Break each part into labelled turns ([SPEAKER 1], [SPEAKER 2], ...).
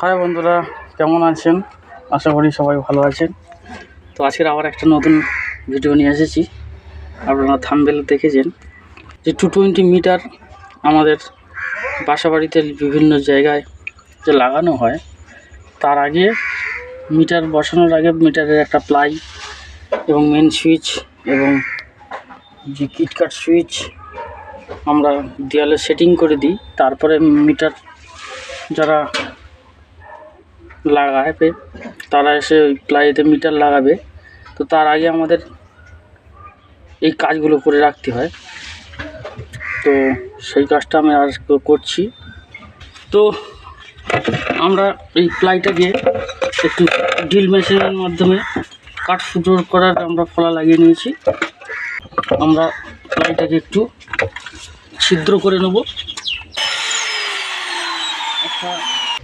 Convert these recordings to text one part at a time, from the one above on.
[SPEAKER 1] High বন্ধুরা, কেমন আছেন? আশা করি সবাই ভালো আছেন। তো আজকের আবার একটা নতুন ভিডিও নিয়ে এসেছি। আপনারা থামবেল দেখেছেন। যে টু টোয়েন্টি মিটার আমাদের বাসাবাড়িতে বিভিন্ন জায়গায় যে লাগানো হয়, তার আগে মিটার বসানোর আগে মিটারের একটা প্লাই এবং মেন সুইচ এবং যে কিটকাট সুইচ আমরা দেওয়ালে সেটিং করে দিই। তারপরে মিটার যারা লাগাবে তারা এসে ওই প্লাইতে মিটার লাগাবে। তো তার আগে আমাদের এই কাজগুলো করে রাখতে হয়। তো সেই কাজটা আমি আর করছি। তো আমরা এই প্লাইটাকে একটু ড্রিল মেশিনের মাধ্যমে কাঠ ফুটো করার আমরা ফলা লাগিয়ে নিয়েছি। আমরা প্লাইটাকে একটু ছিদ্র করে নেব।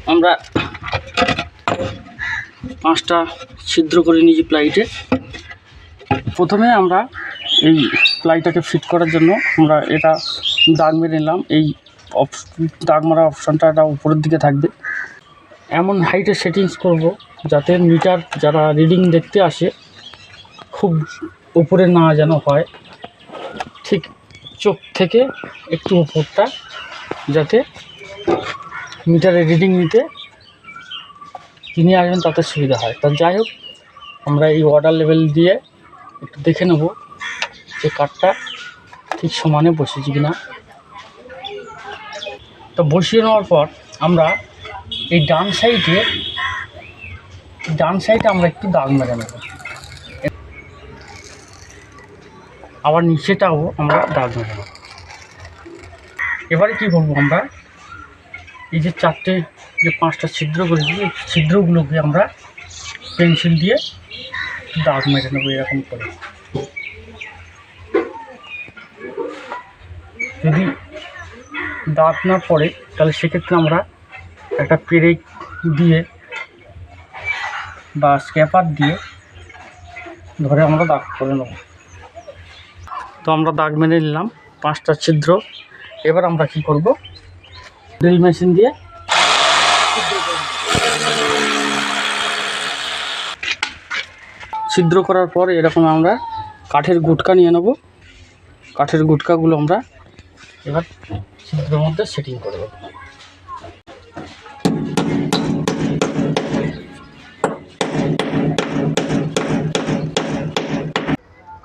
[SPEAKER 1] আমরা পাঁচটা ছিদ্র করে নিয়েছি প্লাইটে প্রথমে আমরা এই প্লাইটাকে ফিট করার জন্য আমরা এটা দাগ মেরে নিলাম। এই অপ- দাগ মারা অপশানটা এটা উপরের দিকে থাকবে। এমন হাইটে সেটিংস করব যাতে মিটার যারা রিডিং দেখতে আসে, খুব উপরে না যেন হয়। ঠিক চোখ থেকে একটু উপরটা যাতে মিটারে রিডিং নিতে যিনি আসবেন তাতে সুবিধা হয়। তা যাই হোক, আমরা এই ওয়াটার লেভেল দিয়ে একটু দেখে নেব যে কাঠটা ঠিক সমানে বসেছে কি না তো বসিয়ে নেওয়ার পর আমরা এই ডান সাইডে ডান সাইডে আমরা একটু দাগ মেরে নেব। আবার নিচেটাও আমরা দাগ মেরে নেব। এবারে কী করব আমরা? এই যে চারটে যে পাঁচটা ছিদ্র করেছি এই ছিদ্রগুলোকে আমরা পেন্সিল দিয়ে দাগ মেরে নেব, এরকম করে। যদি দাগ না পড়ে, তাহলে সেক্ষেত্রে আমরা একটা পেরেক দিয়ে বা স্ক্যাপার দিয়ে ধরে আমরা দাগ করে নেব। তো আমরা দাগ মেরে নিলাম পাঁচটা ছিদ্র। এবার আমরা কি করব? ড্রিল মেশিন দিয়ে ছিদ্র করার পর এরকম আমরা কাঠের গুটকা নিয়ে নেব। কাঠের গুটকাগুলো আমরা এবার ছিদ্রের মধ্যে সেটিং করে দেবো।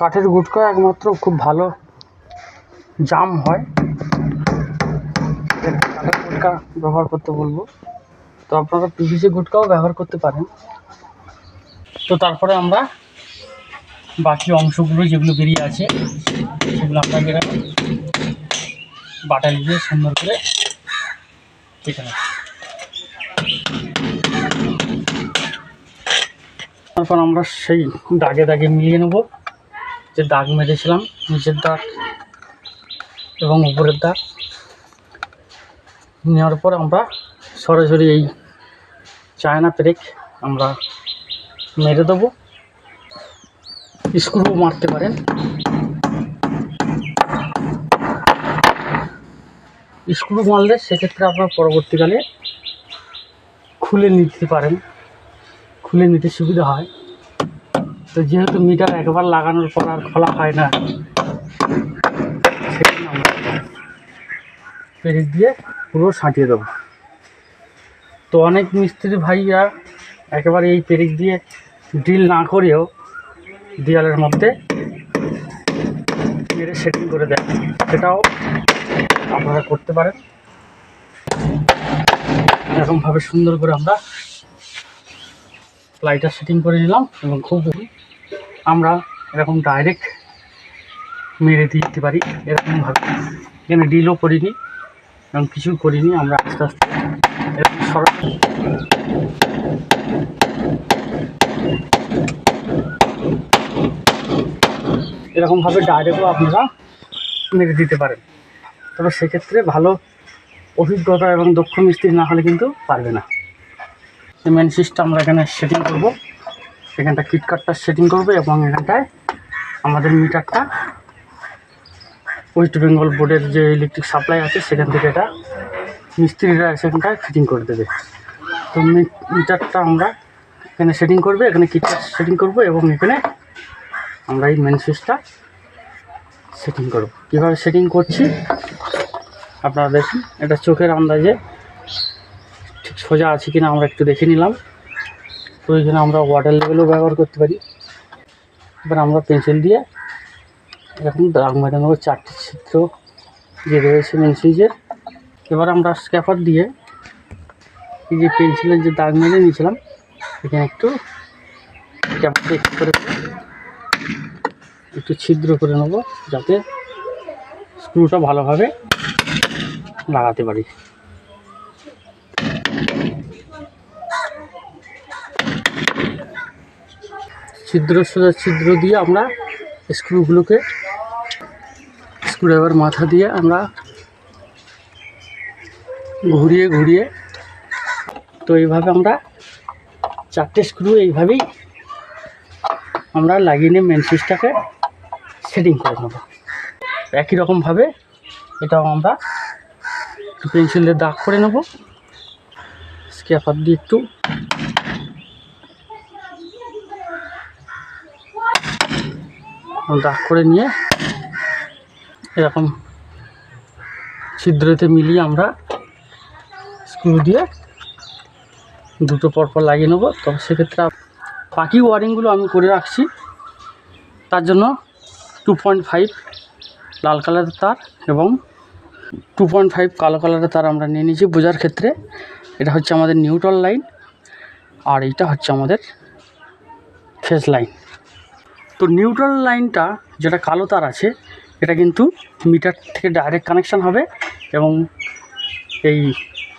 [SPEAKER 1] কাঠের গুটকা একমাত্র খুব ভালো জাম হয়। কাঠের গুটকা ব্যবহার করতে বলব। তো আপনারা পিভিসি গুটকাও ব্যবহার করতে পারেন। তো তারপরে আমরা বাকি অংশগুলো যেগুলো বেরিয়ে আছে, সেগুলো এরকম বাটালি দিয়ে সুন্দর করে কেটে নেব। তারপর আমরা সেই দাগে দাগে মিলিয়ে নেব, যে দাগ মেরেছিলাম, নিচের দাগ এবং উপরের দাগ। নেওয়ার পর আমরা সরাসরি এই চায়না পেরেক আমরা মেরে দেবো। স্ক্রু মারতে পারেন। স্ক্রু মারলে সেক্ষেত্রে আপনার পরবর্তীকালে খুলে নিতে পারেন। খুলে নিতে সুবিধা হয়। তো যেহেতু মিটার একবার লাগানোর পর আর খোলা হয় না, সেজন্য আমরা পেরেক দিয়ে পুরো সাঁটিয়ে দেবো। তো অনেক মিস্ত্রি ভাইরা একেবারে এই পেরেক দিয়ে ড্রিল না করেও দেয়ালের মধ্যে মেরে সেটিং করে দেয়। সেটাও আপনারা করতে পারেন। এরকমভাবে সুন্দর করে আমরা প্লাইটা সেটিং করে নিলাম এবং খুব আমরা এরকম ডাইরেক্ট মেরে দিতে পারি। এরকমভাবে। এখানে ডিলও করিনি এবং কিছু করিনি। আমরা আস্তে আস্তে সরাসরি এরকমভাবে ডাইরেক্টও আপনারা মেরে দিতে পারেন। তবে সেক্ষেত্রে ভালো অভিজ্ঞতা এবং দক্ষ মিস্ত্রি না হলে কিন্তু পারবে না। মেন সিস্টেম আমরা এখানে সেটিং করব, এখানটা কিটকাটটা সেটিং করব এবং এখানটায় আমাদের মিটারটা ওয়েস্ট বেঙ্গল বোর্ডের যে ইলেকট্রিক সাপ্লাই আছে, সেখান থেকে এটা মিস্ত্রিরা সেখানটায় ফিটিং করে দেবে। তো মিটারটা আমরা এখানে সেটিং করবে, এখানে কিটার সেটিং করব এবং এখানে আমরা এই মেন সুইচটা সেটিং করব। কীভাবে সেটিং করছি? আপনারা দেখুন, এটা চোখের আন্দাজে ঠিক সোজা আছে কিনা আমরা একটু দেখে নিলাম। প্রয়োজনে আমরা ওয়াটার লেভেলও ব্যবহার করতে পারি। এবার আমরা পেন্সিল দিয়ে এরকম দাগ মেরে চারটি চিত্র যে রয়েছে মেন সুইচের এবার আমরা স্ক্যাপার দিয়ে এই যে পেন্সিলের যে দাগ মেরে নিয়েছিলাম, এখানে একটু করে একটু ছিদ্র করে নেব যাতে স্ক্রুটা ভালোভাবে লাগাতে পারি। ছিদ্র সোজা ছিদ্র দিয়ে আমরা স্ক্রুগুলোকে স্ক্রুড্রাইভার মাথা দিয়ে আমরা ঘুরিয়ে ঘুরিয়ে। তো এইভাবে আমরা চারটে স্ক্রু এইভাবেই আমরা লাগিয়ে নিয়ে মেন সুইচটাকে সেটিং করে নেব। একই রকমভাবে এটাও আমরা পেন্সিল দিয়ে দাগ করে নেব। স্ক্যাপার দিয়ে একটু দাগ করে নিয়ে এরকম ছিদ্রতে মিলিয়ে আমরা স্ক্রু দিয়ে দুটো পরপর লাগিয়ে নেব। তো সেক্ষেত্রে বাকি ওয়ারিংগুলো আমি করে রাখছি। তার জন্য টু পয়েন্ট ফাইভ লাল কালারের তার এবং টু পয়েন্ট ফাইভ কালো কালারের তার আমরা নিয়ে নিয়েছি বোঝার ক্ষেত্রে। এটা হচ্ছে আমাদের নিউট্রাল লাইন আর এইটা হচ্ছে আমাদের ফেস লাইন তো নিউট্রাল লাইনটা যেটা কালো তার আছে, এটা কিন্তু মিটার থেকে ডাইরেক্ট কানেকশান হবে এবং এই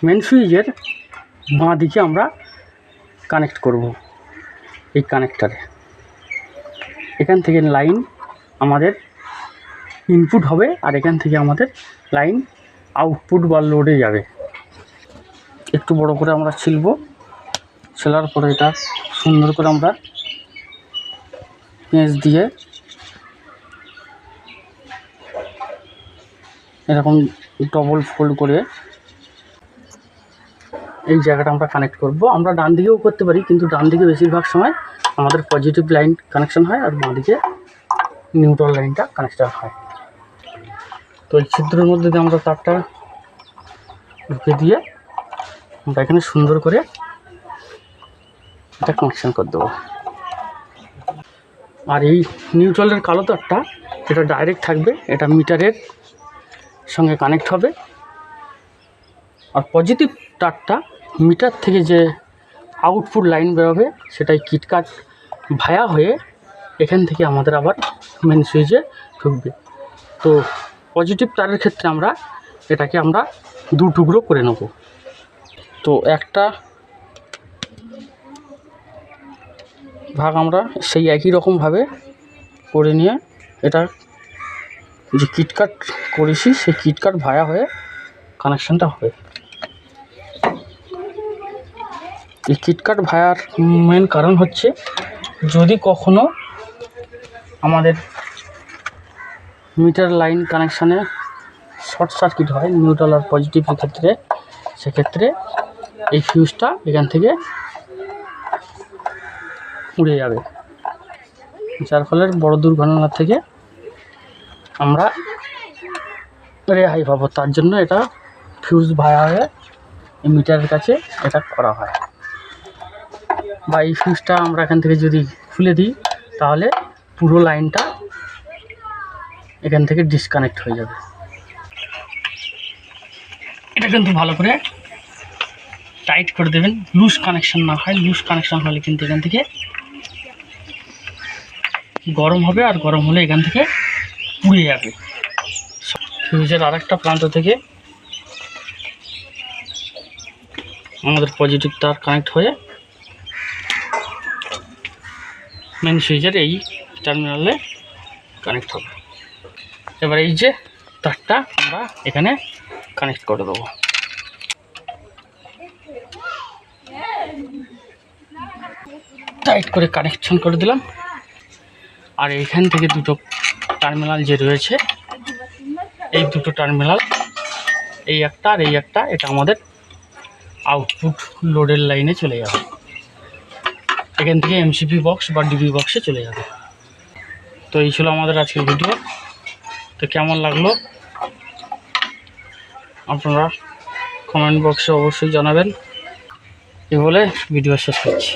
[SPEAKER 1] মেন সুইচের বাঁ দিকে আমরা কানেক্ট করব এই কানেক্টারে এখান থেকে লাইন আমাদের ইনপুট হবে আর এখান থেকে আমাদের লাইন আউটপুট বা লোডে যাবে। একটু বড় করে আমরা ছিলব, ছেলার পরে এটা সুন্দর করে আমরা পেঁচ দিয়ে এরকম ডবল ফোল্ড করে এই জায়গাটা আমরা কানেক্ট করব। আমরা ডান দিকেও করতে পারি, কিন্তু ডান দিকে বেশিরভাগ সময় আমাদের পজিটিভ লাইন কানেকশন হয় আর বাঁ দিকে নিউট্রাল লাইনটা কানেকশন হয়। তো এই ছিদ্রের মধ্যে দিয়ে আমরা তারটা ঢুকে দিয়ে আমরা এখানে সুন্দর করে এটা কানেকশন করে দেবো। আর এই নিউট্রালের কালো তারটা, এটা ডাইরেক্ট থাকবে, এটা মিটারের সঙ্গে কানেক্ট হবে। আর পজিটিভ তারটা মিটার থেকে যে আউটপুট লাইন বেরোবে, সেটাই কিটকাট ভায়া হয়ে এখান থেকে আমাদের আবার মেন সুইচে ঢুকবে। তো পজিটিভ তারের ক্ষেত্রে আমরা এটাকে আমরা দু টুকরো করে নেব। তো একটা ভাগ আমরা সেই একই রকমভাবে করে নিয়ে এটা যে কিটকাট করেছি, সেই কিটকাট ভায়া হয়ে কানেকশানটা হবে। এই কিটকাট ভায়ার মেন কারণ হচ্ছে যদি কখনো আমাদের মিটার লাইন কানেকশানে শর্ট সার্কিট হয় নিউট্রাল আর পজিটিভের ক্ষেত্রে সেক্ষেত্রে এই ফিউজটা এখান থেকে উড়ে যাবে। যার ফলে বড় দুর্ঘটনা থেকে আমরা রেহাই পাবো। তার জন্য এটা ফিউজ ভায়া হয়ে মিটারের কাছে এটা করা হয়। বা এই ফিউজটা আমরা এখান থেকে যদি খুলে দিই, তাহলে পুরো লাইনটা এখান থেকে ডিসকানেক্ট হয়ে যাবে। এটা কিন্তু ভালো করে টাইট করে দেবেন। লুজ কানেকশন না হয় লুজ কানেকশন হলে কিন্তু এখান থেকে গরম হবে আর গরম হলে এখান থেকে পুড়ে যাবে। ফিউজের আরেকটা প্রান্ত থেকে আমাদের পজিটিভ তার কানেক্ট হয়ে মেন সুইচের এই টার্মিনালে কানেক্ট হবে। এবার এই যে তারটা আমরা এখানে কানেক্ট করে দেবো। টাইট করে কানেকশন করে দিলাম। আর এইখান থেকে দুটো টার্মিনাল যে রয়েছে, এই দুটো টার্মিনাল এই একটা আর এই একটা, এটা আমাদের আউটপুট লোডের লাইনে চলে যাবে। এখান থেকে এমসিপি বক্স বা ডিবি বক্সে চলে যাবে। তো এই ছিল আমাদের আজকের ভিডিও তো কেমন লাগল? আপনারা কমেন্ট বক্সে অবশ্যই জানাবেন। এ বলে ভিডিও শেষ করছি।